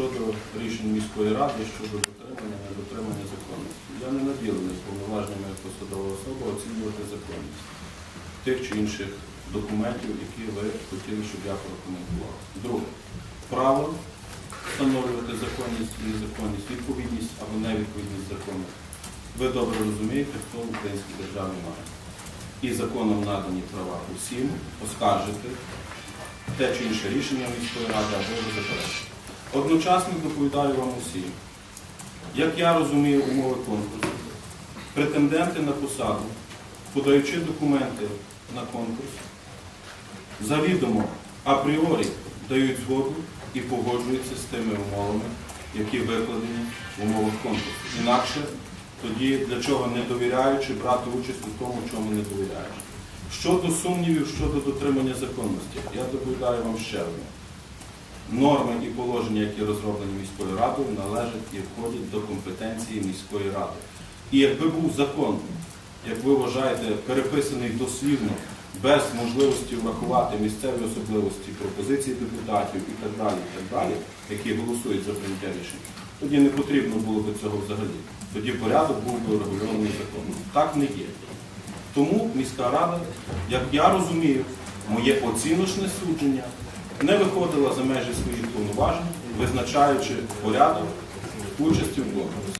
щодо рішень міської ради щодо дотримання, недотримання законності. Я не наділений повноваженнями як посадова особа оцінювати законність тих чи інших документів, які ви хотіли, щоб я прокоментував. Друге, право встановлювати законність і незаконність, відповідність або невідповідність закону. Ви добре розумієте, хто в українській державі має. І законом надані права усім оскаржити те чи інше рішення міської ради або заперечити. Одночасно доповідаю вам усім, як я розумію умови конкурсу, претенденти на посаду, подаючи документи на конкурс, завідомо апріорі дають згоду і погоджуються з тими умовами, які викладені в умовах конкурсу. Інакше тоді для чого не довіряючи брати участь у тому, чому не довіряєш. Щодо сумнівів щодо дотримання законності, я доповідаю вам ще одне. Норми і положення, які розроблені міською радою, належать і входять до компетенції міської ради. І якби був закон, як ви вважаєте, переписаний дослівно, без можливості врахувати місцеві особливості, пропозиції депутатів і так далі, і так далі, які голосують за прийняття рішень, тоді не потрібно було б цього взагалі. Тоді порядок був би регульований законом. Так не є. Тому міська рада, як я розумію, моє оціночне судження не виходила за межі своїх повноважень, визначаючи порядок участі в конкурсі.